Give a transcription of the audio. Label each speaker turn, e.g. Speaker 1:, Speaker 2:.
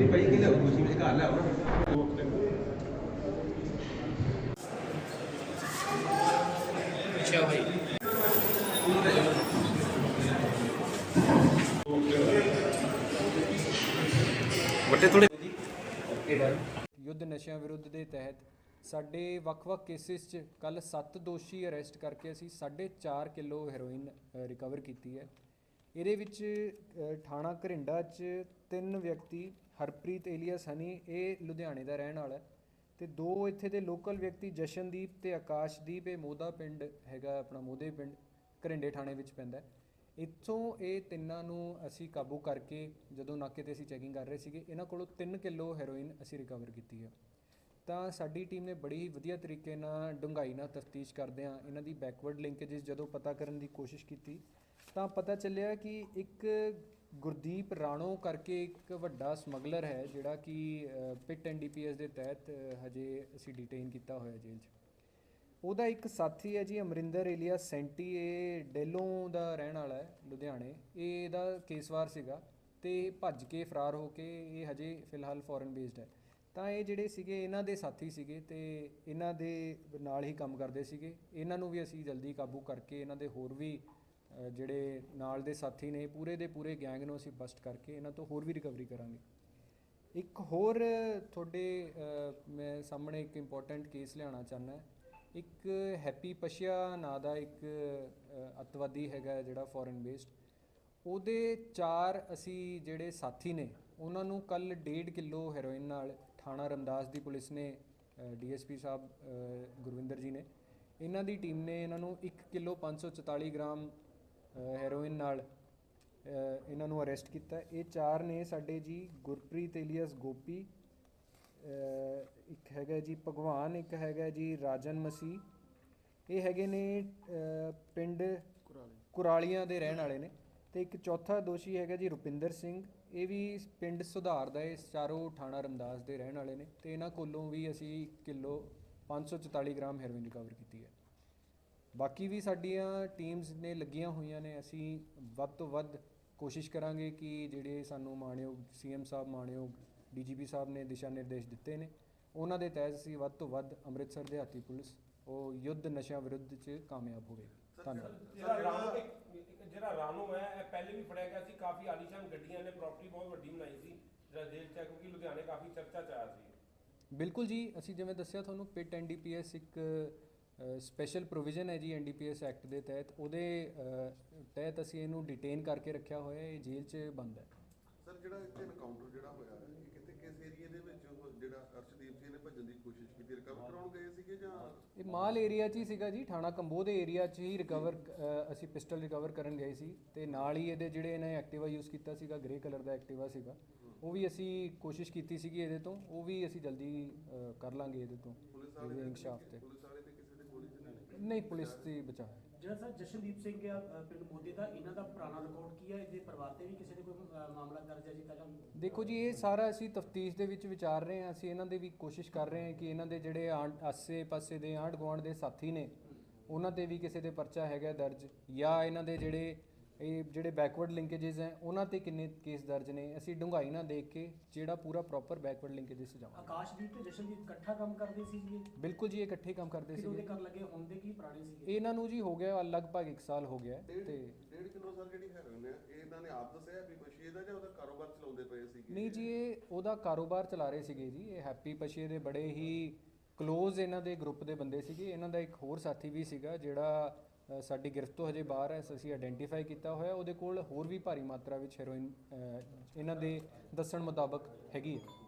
Speaker 1: ਨਹੀਂ ਪਈ ਕਿ ਲਿਆਓ ਦੋਸ਼ੀ ਮੇਰੇ ਘਰ
Speaker 2: ਅੱਛਾ ਭਾਈ
Speaker 1: ਵੱਡੇ ਥੋੜੇ
Speaker 3: ਯੁੱਧ ਨਸ਼ਿਆਂ ਵਿਰੁੱਧ ਦੇ ਤਹਿਤ ਸਾਡੇ ਵੱਖ-ਵੱਖ ਕੇਸਿਸ 'ਚ ਕੱਲ 7 ਦੋਸ਼ੀ ਅਰੈਸਟ ਕਰਕੇ ਅਸੀਂ 4.5 ਕਿਲੋ ਹੈਰੋਇਨ ਰਿਕਵਰ ਕੀਤੀ ਹੈ। ਇਹਦੇ ਵਿੱਚ ਥਾਣਾ ਘਰਿੰਡਾ 'ਚ ਤਿੰਨ ਵਿਅਕਤੀ ਹਰਪ੍ਰੀਤ ਏਲੀਅਸ ਹਨੀ, ਇਹ ਲੁਧਿਆਣੇ ਦਾ ਰਹਿਣ ਵਾਲਾ ਹੈ ਤੇ ਦੋ ਇੱਥੇ ਦੇ ਲੋਕਲ ਵਿਅਕਤੀ ਜਸ਼ਨਦੀਪ ਤੇ ਆਕਾਸ਼ਦੀਪ, ਇਹ ਮੋਦਾ ਪਿੰਡ ਹੈਗਾ, ਆਪਣਾ ਮੋਦੇ ਪਿੰਡ, ਘਰਿੰਡੇ ਥਾਣੇ ਵਿੱਚ ਪੈਂਦਾ ਇੱਥੋਂ ਇਹ ਤਿੰਨਾਂ ਨੂੰ ਅਸੀਂ ਕਾਬੂ ਕਰਕੇ ਜਦੋਂ ਨਾਕੇ ਤੇ ਅਸੀਂ ਚੈਕਿੰਗ ਕਰ ਰਹੇ ਸੀਗੇ, ਇਹਨਾਂ ਕੋਲੋਂ 3 ਕਿਲੋ ਹੈਰੋਇਨ ਅਸੀਂ ਰਿਕਵਰ ਕੀਤੀ ਹੈ ਤਾਂ ਸਾਡੀ ਟੀਮ ਨੇ ਬੜੀ ਹੀ ਵਧੀਆ ਤਰੀਕੇ ਨਾਲ ਡੂੰਘਾਈ ਨਾਲ ਤਫਤੀਸ਼ ਕਰਦੇ ਆ ਇਹਨਾਂ ਦੀ ਬੈਕਵਰਡ ਲਿੰਕੇजेस ਜਦੋਂ ਪਤਾ ਕਰਨ ਦੀ ਕੋਸ਼ਿਸ਼ ਕੀਤੀ ਤਾਂ ਪਤਾ ਚੱਲਿਆ ਕਿ ਇੱਕ ਗੁਰਦੀਪ ਰਾਣੋ ਕਰਕੇ ਇੱਕ ਵੱਡਾ ਸਮਗਲਰ ਹੈ ਜਿਹੜਾ ਕਿ ਅ, ਪਿਟ ਐਨਡੀਪੀਐਸ ਦੇ ਤਹਿਤ ਹਜੇ ਅਸੀਂ ਡਿਟੇਨ ਕੀਤਾ ਹੋਇਆ ਜੇਲ੍ਹ 'ਚ। ਉਹਦਾ ਇੱਕ ਸਾਥੀ ਹੈ ਜੀ ਅਮਰਿੰਦਰ ਏਲੀਆ ਸੈਂਟੀ ਇਹ ਡੇਲੋਂ ਦਾ ਰਹਿਣ ਵਾਲਾ ਹੈ ਲੁਧਿਆਣੇ। ਇਹ ਇਹਦਾ ਕੇਸਵਾਰ ਸੀਗਾ ਤੇ ਭੱਜ ਕੇ ਫਰਾਰ ਹੋ ਕੇ ਇਹ ਹਜੇ ਫਿਲਹਾਲ ਫੋਰਨ ਬੇਸਡ ਹੈ। ਤਾਂ ਇਹ ਜਿਹੜੇ ਸੀਗੇ ਇਹਨਾਂ ਦੇ ਸਾਥੀ ਸੀਗੇ ਤੇ ਇਹਨਾਂ ਦੇ ਨਾਲ ਹੀ ਕੰਮ ਕਰਦੇ ਸੀਗੇ। ਇਹਨਾਂ ਨੂੰ ਵੀ ਅਸੀਂ ਜਲਦੀ ਕਾਬੂ ਕਰਕੇ ਇਹਨਾਂ ਦੇ ਹੋਰ ਵੀ ਜਿਹੜੇ ਨਾਲ ਦੇ ਸਾਥੀ ਨੇ ਪੂਰੇ ਦੇ ਪੂਰੇ ਗੈਂਗ ਨੂੰ ਅਸੀਂ ਬਸਟ ਕਰਕੇ ਇਹਨਾਂ ਤੋਂ ਹੋਰ ਵੀ ਰਿਕਵਰੀ ਕਰਾਂਗੇ। ਇੱਕ ਹੋਰ ਤੁਹਾਡੇ ਮੈਂ ਸਾਹਮਣੇ ਇੱਕ ਇੰਪੋਰਟੈਂਟ ਕੇਸ ਲਿਆਉਣਾ ਚਾਹੁੰਦਾ ਇੱਕ ਹੈਪੀ ਪਸ਼ੀਆ ਨਾਂ ਦਾ ਇੱਕ ਅ, ਅੱਤਵਾਦੀ ਹੈਗਾ ਜਿਹੜਾ ਫੋਰਨ ਬੇਸਡ ਉਹਦੇ ਚਾਰ ਅਸੀਂ ਜਿਹੜੇ ਸਾਥੀ ਨੇ ਉਹਨਾਂ ਨੂੰ ਕੱਲ 1.5 ਕਿਲੋ ਹੈਰੋਇਨ ਨਾਲ ਥਾਣਾ ਰਮਦਾਸ ਦੀ ਪੁਲਿਸ ਨੇ ਡੀਐਸਪੀ ਸਾਹਿਬ ਗੁਰਵਿੰਦਰ ਜੀ ਨੇ। ਇਹਨਾਂ ਦੀ ਟੀਮ ਨੇ ਇਹਨਾਂ ਨੂੰ 1 ਕਿਲੋ 544 ਗ੍ਰਾਮ ਹੈਰੋਇਨ ਨਾਲ ਇਹਨਾਂ ਨੂੰ ਅਰੈਸਟ ਕੀਤਾ। ਇਹ ਚਾਰ ਨੇ ਸਾਡੇ ਜੀ ਗੁਰਪ੍ਰੀਤ ਏਲੀਅਸ ਗੋਪੀ ਇੱਕ ਹੈਗਾ ਜੀ ਭਗਵਾਨ ਇੱਕ ਹੈਗਾ ਜੀ ਰਾਜਨ ਮਸੀਹ। ਇਹ ਹੈਗੇ ਨੇ ਅ, ਪਿੰਡ ਕੁਰਾਲੀਆਂ ਦੇ ਰਹਿਣ ਵਾਲੇ ਨੇ। ਤੇ ਇੱਕ ਚੌਥਾ ਦੋਸ਼ੀ ਹੈਗਾ ਜੀ ਰੁਪਿੰਦਰ ਸਿੰਘ। ਇਹ ਵੀ ਪਿੰਡ ਸੁਧਾਰ ਦਾ ਇਹ ਚਾਰੋਂ ਥਾਣਾ ਰਮਦਾਸ ਦੇ ਰਹਿਣ ਵਾਲੇ ਨੇ। ਤੇ ਇਹਨਾਂ ਕੋਲੋਂ ਵੀ ਅਸੀਂ ਕਿਲੋ 544 ਗ੍ਰਾਮ ਹੈਰੋਇਨ ਰਿਕਵਰ ਕੀਤੀ ਹੈ। ਬਾਕੀ ਵੀ ਸਾਡੀਆਂ ਟੀਮਸ ਨੇ ਲੱਗੀਆਂ ਹੋਈਆਂ ਨੇ ਅਸੀਂ ਵੱਧ ਤੋਂ ਵੱਧ ਕੋਸ਼ਿਸ਼ ਕਰਾਂਗੇ ਕਿ ਜਿਹੜੇ ਸਾਨੂੰ ਮਾਣਯੋਗ ਸੀਐਮ ਸਾਹਿਬ ਮਾਣਯੋਗ ਡੀਜੀਪੀ ਸਾਹਿਬ ਨੇ ਦਿਸ਼ਾ ਨਿਰਦੇਸ਼ ਦਿੱਤੇ ਨੇ ਉਹਨਾਂ ਦੇ ਤਹਿਤ ਅਸੀਂ ਵੱਧ ਤੋਂ ਵੱਧ ਅੰਮ੍ਰਿਤਸਰ ਦਿਹਾਤੀ ਪੁਲਿਸ ਉਹ ਯੁੱਧ ਨਸ਼ਿਆਂ ਵਿਰੁੱਧ 'ਚ ਕਾਮਯਾਬ ਹੋਵੇ ਧੰਨਵਾਦ।
Speaker 4: ਜਿਹੜਾ ਰਾਣੋ ਜਿਹੜਾ ਹੈ ਇਹ ਪਹਿਲੇ ਵੀ ਫੜਿਆ ਗਿਆ ਸੀ ਕਾਫੀ ਆਲੀਸ਼ਾਨ ਗੱਡੀਆਂ ਨੇ ਪ੍ਰਾਪਰਟੀ ਬਹੁਤ ਵੱਡੀ ਬਣਾਈ ਸੀ ਜਿਹੜਾ ਜੇਲ੍ਹ ਚ ਕਿਉਂਕਿ ਲੁਧਿਆਣੇ ਕਾਫੀ ਚਰਚਾ ਚ ਆਇਆ ਸੀ।
Speaker 3: ਬਿਲਕੁਲ ਜੀ ਅਸੀਂ ਜਿਵੇਂ ਦੱਸਿਆ ਤੁਹਾਨੂੰ ਪਿਟ ਐਨਡੀਪੀਐਸ ਇੱਕ ਸਪੈਸ਼ਲ ਪ੍ਰੋਵੀਜ਼ਨ ਹੈ ਜੀ ਐਨਡੀਪੀਐਸ ਐਕਟ ਦੇ ਤਹਿਤ। ਉਹਦੇ ਤਹਿਤ ਅਸੀਂ ਇਹਨੂੰ ਡਿਟੇਨ ਕਰਕੇ ਰੱਖਿਆ ਹੋਇਆ ਹੈ। ਇਹ ਜੇਲ੍ਹ 'ਚ ਬੰਦ ਹੈ।
Speaker 5: ਸਰ ਜਿਹੜਾ ਇੱਥੇ ਐਨਕਾਊਂਟਰ ਜਿਹੜਾ ਹੋਇਆ ਹੈ ਇਹ ਕਿਤੇ ਕਿਸ ਏਰੀਏ ਦੇ ਵਿੱਚ ਜਿਹੜਾ ਅਰਸ਼ਦੀਪ ਸਿੰਘ ਨੇ ਭੱਜਣ ਦੀ ਕੋਸ਼ਿਸ਼ ਕੀਤੀ? ਰਿਕਵਰ ਕਰਾਉਣ ਗਏ ਸੀਗੇ ਜਾਂ
Speaker 3: ਇਹ ਮਾਲ ਏਰੀਆ 'ਚ ਹੀ ਸੀਗਾ ਜੀ। ਥਾਣਾ ਕੰਬੋ ਦੇ ਏਰੀਆ 'ਚ ਹੀ ਰਿਕਵਰ ਅਸੀਂ ਪਿਸਟਲ ਰਿਕਵਰ ਕਰਨ ਗਏ ਸੀ। ਤੇ ਨਾਲ ਹੀ ਇਹਦੇ ਜਿਹੜੇ ਇਹਨੇ ਐਕਟਿਵਾ ਯੂਜ਼ ਕੀਤਾ ਸੀਗਾ ਗ੍ਰੇ ਕਲਰ ਦਾ ਐਕਟਿਵਾ ਸੀਗਾ ਉਹ ਵੀ ਅਸੀਂ ਕੋਸ਼ਿਸ਼ ਕੀਤੀ ਸੀਗੀ ਇਹਦੇ ਤੋਂ। ਉਹ ਵੀ ਅਸੀਂ ਜਲਦੀ ਕਰ ਲਾਂਗੇ ਇਹਦੇ ਤੋਂ ਇਹਦੇ
Speaker 5: ਵਾਲੇ
Speaker 3: ਇਨਕਸ਼ਾਫ ਤੇ।
Speaker 5: ਪੁਲਿਸ ਵਾਲੇ ਤੇ ਕਿਸੇ ਦੇ ਗੋਲੀ ਚੱਲੀ
Speaker 3: ਨਹੀਂ ਪੁਲਿਸ ਦੀ ਬਚਾਅ
Speaker 6: ਜਿਹੜਾ ਸਰ ਜਸ਼ਨਦੀਪ ਸਿੰਘ ਆ ਅ, ਪਿੰਡ ਮੋਦੀ ਦਾ ਇਹਨਾਂ ਦਾ ਪੁਰਾਣਾ ਰਿਕਾਰਡ ਕੀ ਹੈ? ਇਹਦੇ ਪਰਿਵਾਰ ਤੇ ਵੀ ਕਿਸੇ ਦੇ ਕੋਈ ਅ, ਮਾਮਲਾ ਦਰਜ ਹੈ ਜੀ ਪਹਿਲਾਂ?
Speaker 3: ਦੇਖੋ ਜੀ ਇਹ ਸਾਰਾ ਅਸੀਂ ਤਫਤੀਸ਼ ਦੇ ਵਿੱਚ ਵਿਚਾਰ ਰਹੇ ਹਾਂ। ਅਸੀਂ ਇਹਨਾਂ ਦੇ ਵੀ ਕੋਸ਼ਿਸ਼ ਕਰ ਰਹੇ ਹਾਂ ਕਿ ਇਹਨਾਂ ਦੇ ਜਿਹੜੇ ਆਂਢ- ਆਸੇ-ਪਾਸੇ ਦੇ ਆਂਢ ਗੁਆਂਢ ਦੇ ਸਾਥੀ ਨੇ ਉਹਨਾਂ ਤੇ ਵੀ ਕਿਸੇ ਦੇ ਪਰਚਾ ਹੈਗਾ ਦਰਜ ਜਾਂ ਇਹਨਾਂ ਦੇ ਜਿਹੜੇ ਇਹ ਜਿਹੜੇ ਬੈਕਵਰਡ ਲਿੰਕੇजेस ਹੈ ਉਹਨਾਂ ਤੇ ਕਿੰਨੇ ਕੇਸ ਦਰਜ ਨੇ? ਅਸੀਂ ਡੁੰਗਾਈ ਨਾ ਦੇਖ ਕੇ ਜਿਹੜਾ ਪੂਰਾ ਪ੍ਰੋਪਰ ਬੈਕਵਰਡ ਲਿੰਕੇजेस ਸਜਾਵਾਂਗੇ।
Speaker 6: ਆਕਾਸ਼ਦੀਪ ਤੇ ਜਸ਼ਨਦੀਪ ਇਕੱਠਾ ਕੰਮ ਕਰਦੇ ਸੀ ਜੀ
Speaker 3: ਬਿਲਕੁਲ ਜੀ ਇਕੱਠੇ ਕੰਮ ਕਰਦੇ
Speaker 6: ਸੀ
Speaker 3: ਕਿਦੋਂ
Speaker 6: ਕਰ ਲੱਗੇ ਹੁੰਦੇ ਕੀ ਪੁਰਾਣੇ ਸੀ
Speaker 3: ਇਹਨਾਂ ਨੂੰ ਜੀ ਹੋ ਗਿਆ ਲਗਭਗ 1 ਸਾਲ ਹੋ ਗਿਆ ਤੇ
Speaker 5: 1.5 ਕਿਲੋ ਸਰ ਜਿਹੜੀ ਹੈਰੋਇਨ ਹੈ ਇਹਨਾਂ ਨੇ ਆਪ ਦੱਸਿਆ ਵੀ ਬਸ਼ੀਰ ਦਾ ਜਾਂ ਉਹਦਾ ਕਾਰੋਬਾਰ ਚਲਾਉਂਦੇ ਪਏ ਸੀਗੇ?
Speaker 3: ਨਹੀਂ ਜੀ ਇਹ ਉਹਦਾ ਕਾਰੋਬਾਰ ਚਲਾ ਰਹੇ ਸੀਗੇ ਜੀ ਇਹ ਹੈਪੀ ਪਸ਼ੀਰ ਦੇ ਬੜੇ ਹੀ ਕਲੋਜ਼ ਇਹਨਾਂ ਦੇ ਗਰੁੱਪ ਦੇ ਬੰਦੇ ਸੀਗੇ। ਇਹਨਾਂ ਦਾ ਇੱਕ ਹੋਰ ਸਾਥੀ ਵੀ ਸੀਗਾ ਜਿਹੜਾ ਸਾਡੀ ਗਿਰਫਤ ਤੋਂ ਹਜੇ ਬਾਹਰ ਹੈ ਅਸੀਂ ਆਇਡੈਂਟੀਫਾਈ ਕੀਤਾ ਹੋਇਆ ਉਹਦੇ ਕੋਲ ਹੋਰ ਵੀ ਭਾਰੀ ਮਾਤਰਾ ਵਿੱਚ ਹੈਰੋਇਨ ਇਹਨਾਂ ਦੇ ਦੱਸਣ ਮੁਤਾਬਕ ਹੈਗੀ ਹੈ।